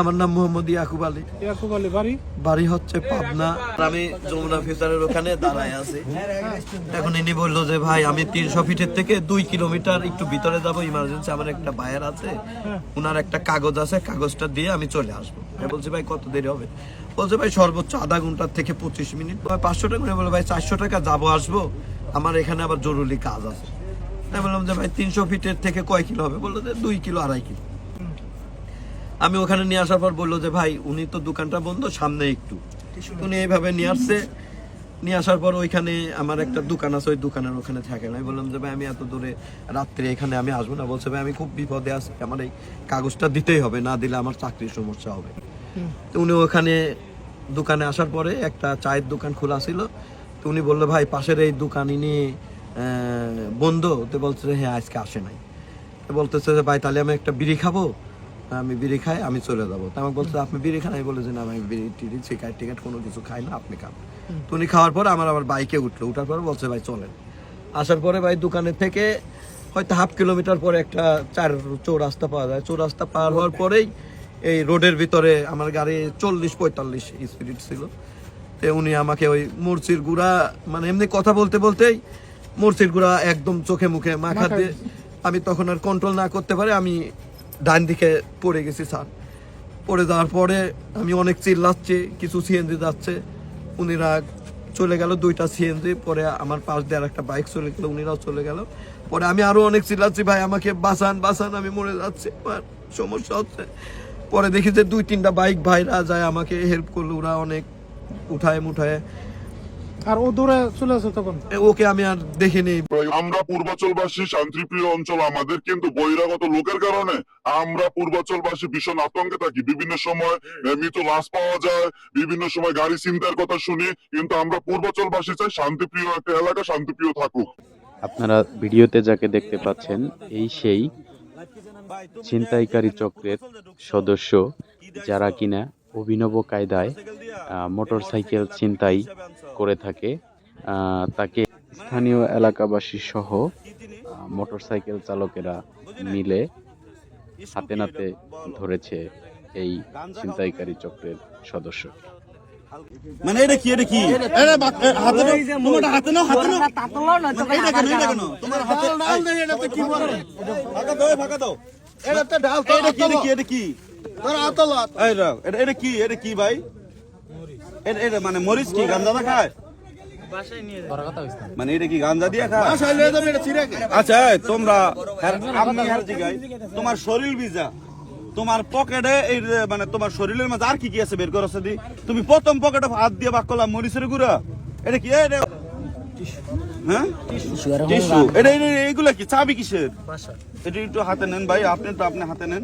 আমার নাম মোহাম্মদ ইয়াকুব আলী। ইয়াকুব আলী বাড়ি? বাড়ি হচ্ছে পাবনা। আমি যমুনা ফিউচারের ওখানে দাঁড়ায় আছি। এখন ইনি বলল যে ভাই আমি তিনশো ফিটের থেকে দুই কিলোমিটার একটু ভিতরে যাব ইমার্জেন্সি আমার একটা বায়ার আছে। উনার একটা কাগজ আছে কাগজটা দিয়ে আমি চলে আসব। বলছি ভাই কত দেরি হবে? বলছে ভাই সর্বোচ্চ আধা ঘণ্টার থেকে পঁচিশ মিনিট। ভাই পাঁচশো টাকা করে বলে ভাই চারশো টাকা যাব আসব। আমার এখানে আবার জরুরি কাজ আছে। আমি বললাম যে ভাই তিনশো ফিটের থেকে কয় কিলো হবে? বলল যে দুই কিলো আড়াই কিলো। আমি ওখানে নিয়ে আসার পর বলল যে ভাই উনি তো দোকানটা বন্ধ সামনে একটু। উনি এইভাবে নিয়ে আসছে। নিয়ে আসার পর ওইখানে আমার একটা দোকান আছে ওই দোকানের ওখানে থাকে আমি বললাম যে ভাই আমি এত দূরে রাত্রে এখানে আমি আসব না। বলছে ভাই আমি খুব বিপদে আছি। আমার এই কাগজটা দিতেই হবে না দিলে আমার চাকরির সমস্যা হবে। তো উনি ওখানে দোকানে আসার পরে একটা চায়ের দোকান খোলা ছিল। তো উনি বলল ভাই পাশের এই দোকান ইনি বন্ধ। তো বলছে হ্যাঁ আজকে আসে নাই। বলতেছে যে ভাই তাহলে আমি একটা বিড়ি খাব? আমি বিড়ি খাই আমি চলে যাব। তো আমাকে বলছে আপনি বিড়ি খান? আমি বলে যে না আমি বিড়ি টিড়ি সিগারেট টিকেট কোনো কিছু খাই না আপনি খান। তো উনি খাওয়ার পর আমার আবার বাইকে উঠল। উঠার পরে বলছে ভাই চলেন। আসার পরে ভাই দোকানের থেকে হয়তো হাফ কিলোমিটার পরে একটা চার চৌরাস্তা পাওয়া যায়। চৌরাস্তা পার হওয়ার পরেই এই রোডের ভিতরে আমার গাড়ি চল্লিশ পঁয়তাল্লিশ স্পিড ছিল। তো উনি আমাকে ওই মুরচির গুড়া মানে এমনি কথা বলতে বলতেই মুরচির গুড়া একদম চোখে মুখে মাখা দিয়ে আমি তখন আর কন্ট্রোল না করতে পারে আমি ডান দিকে পড়ে গেছি, স্যার। পড়ে যাওয়ার পরে আমি অনেক চিল্লাচ্ছি, কিছু সিএনজি যাচ্ছে। উনিরা চলে গেল, দুইটা সিএনজি পরে আমার পাশ দিয়ে একটা বাইক চলে গেল, উনিরাও চলে গেল। পরে আমি আরও অনেক চিল্লাচ্ছি, ভাই, আমাকে বাঁচান বাঁচান, আমি মরে যাচ্ছি, আমার সমস্যা হচ্ছে। পরে দেখি যে দুই তিনটা বাইক ভাইরা যায় আমাকে হেল্প করল, ওরা অনেক উঠায় মুঠায় আর ও দূরে চলে আসে তখন। ওকে আমি আর দেখিনি। আমরা পূর্বাচলবাসী শান্তিপ্রিয় অঞ্চল আমাদের কিন্তু বহিরাগত লোকের কারণে আমরা পূর্বাচলবাসী ভীষণ আতঙ্কে থাকি। বিভিন্ন সময় মৃত লাশ পাওয়া যায় বিভিন্ন সময় গাড়ি চিন্তার কথা শুনি কিন্তু আমরা পূর্বাচলবাসী চাই শান্তিপ্রিয় একটা এলাকা শান্তিপ্রিয় থাকুক। আপনারা ভিডিওতে যাকে দেখতে পাচ্ছেন এই সেই ছিনতাইকারী চক্রের সদস্য যারা কিনা অভিনব কায়দায় মোটরসাইকেল ছিনতাই করে থাকে তাকে স্থানীয় এলাকাবাসী সহ মোটরসাইকেল চালকেরা মিলে হাতে নাতে ধরেছে এই ছিনতাইকারী চক্রের সদস্য। মানে এটা কি এটা কি? এটা বা- এ, হাতে নাও, হাতে নাও হাতে নাও। এটা কেন এটা কেন তোমার হাতে এই, ফাঁকা দাও এই, ফাঁকা দাও। এটা কি এটা কি এটা কি? এই এটা এটা কি এটা কি ভাই? এটা মানে মরিচ কি গাঞ্জা না খায়? মানে এটা কি গাঞ্জা দিয়ে খায়? আচ্ছা তোমরা হ্যাঁ, আমি হ্যাঁ জিগাই। তোমার শরীর ভিজা। তোমার পকেটে এই মানে তোমার শরীরের মাঝে আর কি কি আছে বের করো দি তুমি প্রথম পকেটে হাত দিয়ে বাক করলাম মরিচের গুঁড়া। এটা কি এটা হ্যাঁ? টিস্যু। এটা- এইগুলা কি? চাবি কিসের? এটা একটু হাতে নেন ভাই আপনি তো আপনি হাতে নেন।